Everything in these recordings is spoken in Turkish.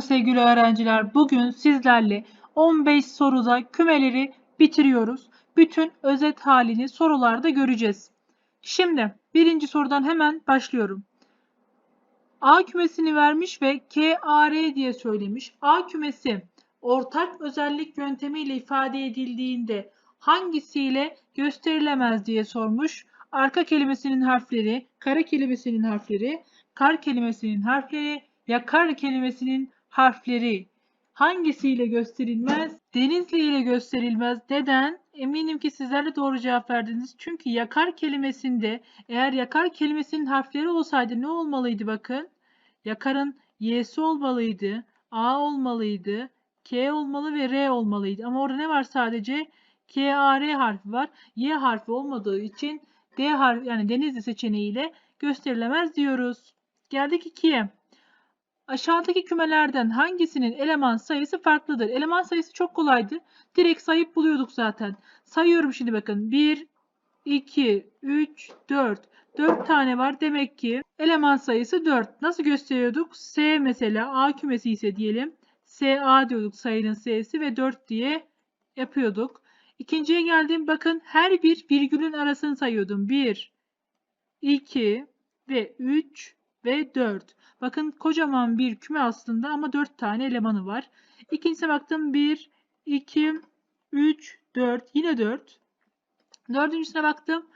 Sevgili öğrenciler, bugün sizlerle 15 soruda kümeleri bitiriyoruz. Bütün özet halini sorularda göreceğiz. Şimdi birinci sorudan hemen başlıyorum. A kümesini vermiş ve KAR diye söylemiş. A kümesi ortak özellik yöntemiyle ifade edildiğinde hangisiyle gösterilemez diye sormuş. Arka kelimesinin harfleri, kara kelimesinin harfleri, kar kelimesinin harfleri, yakar kelimesinin harfleri hangisiyle gösterilmez? Denizli ile gösterilmez. Neden? Eminim ki sizler de doğru cevap verdiniz. Çünkü yakar kelimesinde eğer yakar kelimesinin harfleri olsaydı ne olmalıydı bakın? Yakarın y'si olmalıydı, a olmalıydı, k olmalı ve r olmalıydı. Ama orada ne var sadece? K, A, R harfi var. Y harfi olmadığı için D harfi yani Denizli seçeneğiyle gösterilemez diyoruz. Geldik 2'ye. Aşağıdaki kümelerden hangisinin eleman sayısı farklıdır? Eleman sayısı çok kolaydı. Direkt sayıp buluyorduk zaten. Sayıyorum şimdi bakın. 1, 2, 3, 4. 4 tane var. Demek ki eleman sayısı 4. Nasıl gösteriyorduk? S mesela A kümesi ise diyelim. SA diyorduk sayının S'si ve 4 diye yapıyorduk. İkinciye geldim. Bakın her bir virgülün arasını sayıyordum. 1, 2 ve 3 ve 4. Bakın kocaman bir küme aslında ama 4 tane elemanı var. İkincisine baktım 1, 2, 3, 4. Yine 4. Dördüncüsüne baktım.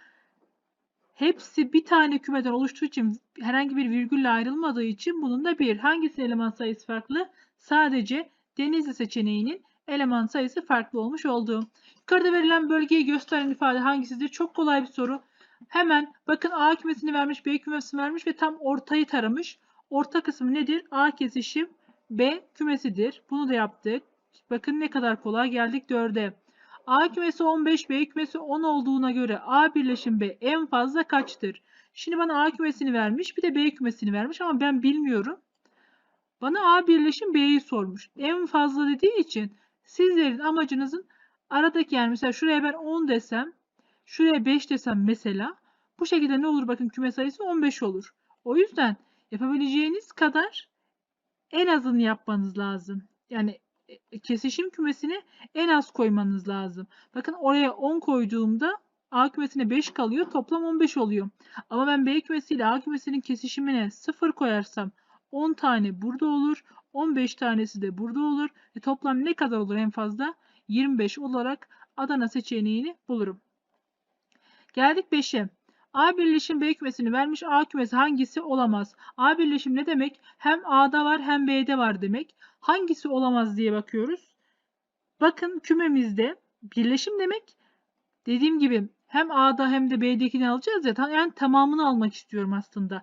Hepsi bir tane kümeden oluştuğu için herhangi bir virgülle ayrılmadığı için bunun da bir. Hangisi eleman sayısı farklı? Sadece Denizli seçeneğinin eleman sayısı farklı olmuş oldu. Yukarıda verilen bölgeyi gösteren ifade hangisidir? Çok kolay bir soru. Hemen bakın A kümesini vermiş, B kümesini vermiş ve tam ortayı taramış. Orta kısmı nedir? A kesişim B kümesidir. Bunu da yaptık. Bakın ne kadar kolay geldik 4'e. A kümesi 15, B kümesi 10 olduğuna göre A birleşim B en fazla kaçtır? Şimdi bana A kümesini vermiş bir de B kümesini vermiş ama ben bilmiyorum. Bana A birleşim B'yi sormuş. En fazla dediği için sizlerin amacınızın aradaki yani mesela şuraya ben 10 desem şuraya 5 desem mesela bu şekilde ne olur bakın küme sayısı 15 olur. O yüzden yapabileceğiniz kadar en azını yapmanız lazım. Yani e, kesişim kümesini en az koymanız lazım. Bakın oraya 10 koyduğumda A kümesine 5 kalıyor. Toplam 15 oluyor. Ama ben B kümesiyle A kümesinin kesişimine 0 koyarsam 10 tane burada olur. 15 tanesi de burada olur. E toplam ne kadar olur en fazla? 25 olarak Adana seçeneğini bulurum. Geldik 5'e. A birleşim B kümesini vermiş. A kümesi hangisi olamaz? A birleşim ne demek? Hem A'da var hem B'de var demek. Hangisi olamaz diye bakıyoruz. Bakın kümemizde birleşim demek. Dediğim gibi hem A'da hem de B'dekini alacağız ya. Yani tamamını almak istiyorum aslında.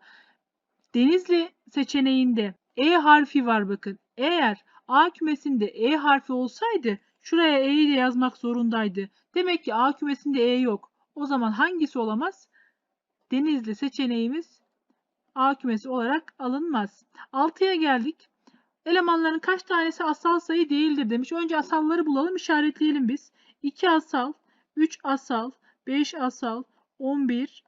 Denizli seçeneğinde E harfi var bakın. Eğer A kümesinde E harfi olsaydı şuraya E'yi de yazmak zorundaydı. Demek ki A kümesinde E yok. O zaman hangisi olamaz? Denizli seçeneğimiz A kümesi olarak alınmaz. 6'ya geldik. Elemanların kaç tanesi asal sayı değildir demiş. Önce asalları bulalım işaretleyelim biz. 2 asal, 3 asal, 5 asal, 11,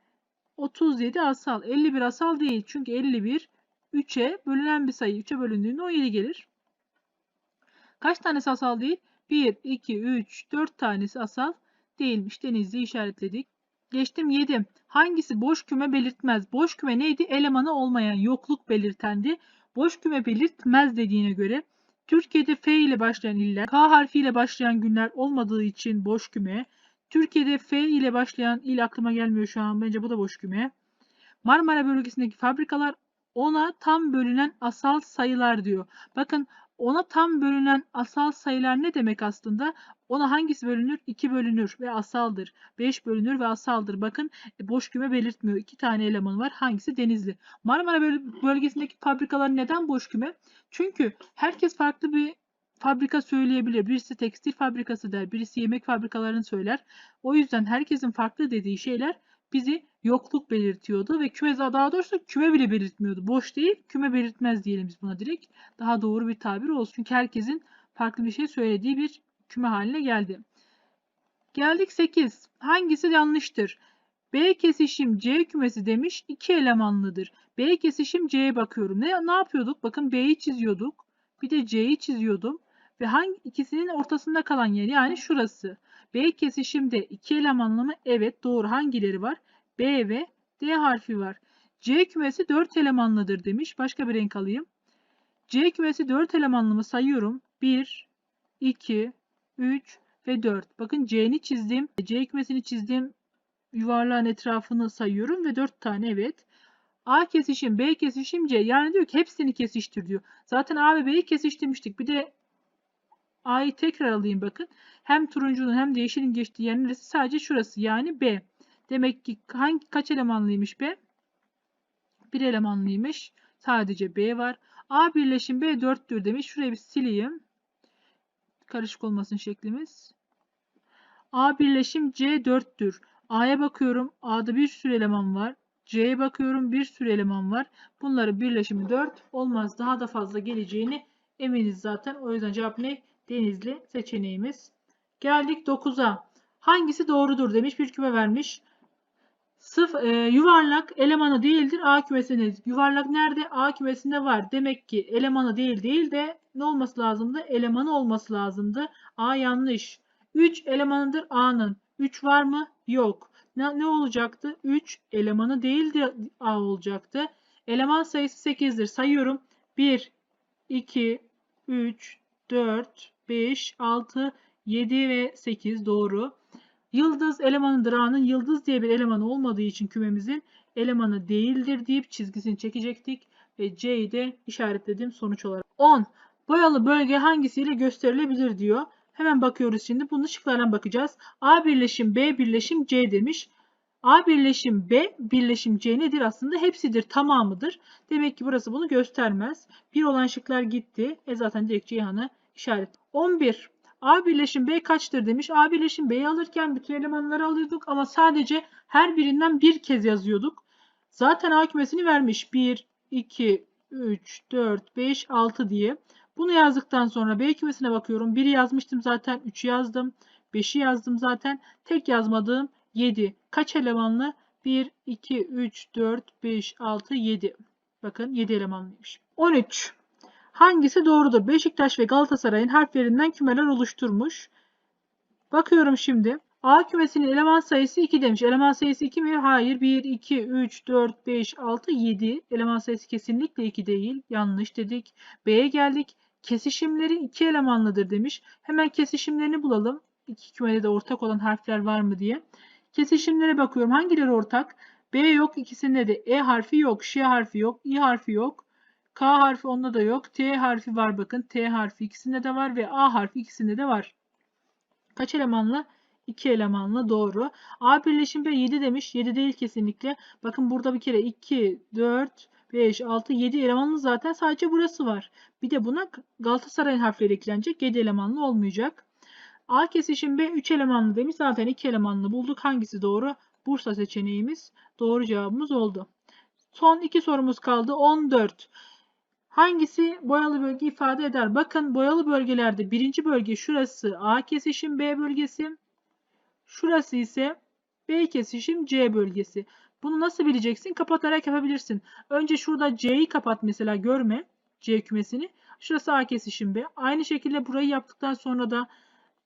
37 asal. 51 asal değil. Çünkü 51 3'e bölünen bir sayı. 3'e bölündüğünde 17 gelir. Kaç tanesi asal değil? 1, 2, 3, 4 tanesi asal değilmiş. Denizli işaretledik. Geçtim 7. Hangisi boş küme belirtmez? Boş küme neydi? Elemanı olmayan, yokluk belirtendi. Boş küme belirtmez dediğine göre Türkiye'de F ile başlayan iller, K harfi ile başlayan günler olmadığı için boş küme. Türkiye'de F ile başlayan il aklıma gelmiyor şu an. Bence bu da boş küme. Marmara bölgesindeki fabrikalar ona tam bölünen asal sayılar diyor. Bakın ona tam bölünen asal sayılar ne demek aslında? Ona hangisi bölünür? 2 bölünür ve asaldır. 5 bölünür ve asaldır. Bakın e, boş küme belirtmiyor. 2 tane eleman var. Hangisi? Denizli. Marmara bölgesindeki fabrikalar neden boş küme? Çünkü herkes farklı bir fabrika söyleyebilir. Birisi tekstil fabrikası der, birisi yemek fabrikalarını söyler. O yüzden herkesin farklı dediği şeyler bizi yokluk belirtiyordu ve küme daha doğrusu küme bile belirtmiyordu. Boş değil, küme belirtmez diyelim biz buna direkt. Daha doğru bir tabir olsun. Çünkü herkesin farklı bir şey söylediği bir küme haline geldi. Geldik 8. Hangisi yanlıştır? B kesişim C kümesi demiş. 2 elemanlıdır. B kesişim C'ye bakıyorum. Ne, ne yapıyorduk? Bakın B'yi çiziyorduk. Bir de C'yi çiziyordum. Ve hangi ikisinin ortasında kalan yer yani şurası. B kesişimde iki elemanlı mı? Evet doğru. Hangileri var? B ve D harfi var. C kümesi 4 elemanlıdır demiş. Başka bir renk alayım. C kümesi 4 elemanlı mı sayıyorum. 1, 2, 3 ve 4. Bakın C'ni çizdim. C kümesini çizdim. Yuvarlağın etrafını sayıyorum ve 4 tane evet. A kesişim, B kesişim C. Yani diyor ki hepsini kesiştir diyor. Zaten A ve B'yi kesiştirmiştik. Bir de A'yı tekrar alayım bakın. Hem turuncunun hem de yeşilin geçtiği yer neresi? Sadece şurası yani B. Demek ki hangi kaç elemanlıymış B? Bir elemanlıymış. Sadece B var. A birleşim B 4'tür demiş. Şurayı bir sileyim. Karışık olmasın şeklimiz. A birleşim C 4'tür. A'ya bakıyorum. A'da bir sürü eleman var. C'ye bakıyorum. Bir sürü eleman var. Bunların birleşimi 4 olmaz. Daha da fazla geleceğini eminiz zaten. O yüzden cevap ne? Denizli seçeneğimiz. Geldik 9'a. Hangisi doğrudur demiş. Bir küme vermiş. Sıf, e, yuvarlak elemanı değildir A kümesinde. Yuvarlak nerede? A kümesinde var. Demek ki elemanı değil değil de ne olması lazımdı? Elemanı olması lazımdı. A yanlış. 3 elemanıdır A'nın. 3 var mı? Yok. Ne, ne olacaktı? 3 elemanı değildir A olacaktı. Eleman sayısı 8'dir. Sayıyorum. 1, 2, 3, 4, 5, 6, 7 ve 8 doğru. Yıldız elemanıdır A'nın. Yıldız diye bir elemanı olmadığı için kümemizin elemanı değildir deyip çizgisini çekecektik. Ve C'yi de işaretledim sonuç olarak. 10. Boyalı bölge hangisiyle gösterilebilir diyor. Hemen bakıyoruz şimdi. Bunu şıklardan bakacağız. A birleşim B birleşim C demiş. A birleşim B birleşim C nedir? Aslında hepsidir, tamamıdır. Demek ki burası bunu göstermez. Bir olan şıklar gitti. E zaten direkt Ceyhan'ı işaret. 11. A birleşim B kaçtır demiş. A birleşim B'yi alırken bütün elemanları alıyorduk ama sadece her birinden bir kez yazıyorduk. Zaten A kümesini vermiş. 1, 2, 3, 4, 5, 6 diye. Bunu yazdıktan sonra B kümesine bakıyorum. 1'i yazmıştım zaten. 3'ü yazdım. 5'i yazdım zaten. Tek yazmadığım 7. Kaç elemanlı? 1, 2, 3, 4, 5, 6, 7. Bakın 7 elemanlıymış. 13. Hangisi doğrudur? Beşiktaş ve Galatasaray'ın harflerinden kümeler oluşturmuş. Bakıyorum şimdi. A kümesinin eleman sayısı 2 demiş. Eleman sayısı 2 mi? Hayır. 1, 2, 3, 4, 5, 6, 7. Eleman sayısı kesinlikle 2 değil. Yanlış dedik. B'ye geldik. Kesişimleri 2 elemanlıdır demiş. Hemen kesişimlerini bulalım. İki kümede de ortak olan harfler var mı diye. Kesişimlere bakıyorum. Hangileri ortak? B yok. ikisinde de E harfi yok. Ş harfi yok. İ harfi yok. K harfi onda da yok. T harfi var bakın. T harfi ikisinde de var ve A harfi ikisinde de var. Kaç elemanlı? 2 elemanlı doğru. A birleşim B 7 demiş. 7 değil kesinlikle. Bakın burada bir kere 2, 4, 5, 6, 7 elemanlı zaten sadece burası var. Bir de buna Galatasaray'ın harfleri eklenecek. 7 elemanlı olmayacak. A kesişim B 3 elemanlı demiş. Zaten 2 elemanlı bulduk. Hangisi doğru? Bursa seçeneğimiz doğru cevabımız oldu. Son iki sorumuz kaldı. 14. Hangisi boyalı bölge ifade eder? Bakın boyalı bölgelerde birinci bölge şurası A kesişim B bölgesi. Şurası ise B kesişim C bölgesi. Bunu nasıl bileceksin? Kapatarak yapabilirsin. Önce şurada C'yi kapat mesela görme. C kümesini. Şurası A kesişim B. Aynı şekilde burayı yaptıktan sonra da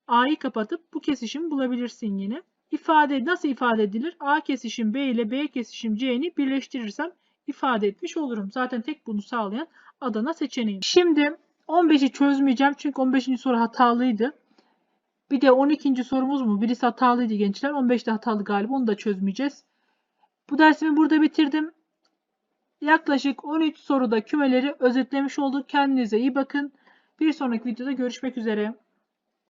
A'yı kapatıp bu kesişimi bulabilirsin yine. İfade nasıl ifade edilir? A kesişim B ile B kesişim C'ni birleştirirsem ifade etmiş olurum. Zaten tek bunu sağlayan Adana seçeneği. Şimdi 15'i çözmeyeceğim çünkü 15. soru hatalıydı. Bir de 12. sorumuz mu? Birisi hatalıydı gençler. 15 de hatalı galiba. Onu da çözmeyeceğiz. Bu dersimi burada bitirdim. Yaklaşık 13 soruda kümeleri özetlemiş olduk. Kendinize iyi bakın. Bir sonraki videoda görüşmek üzere.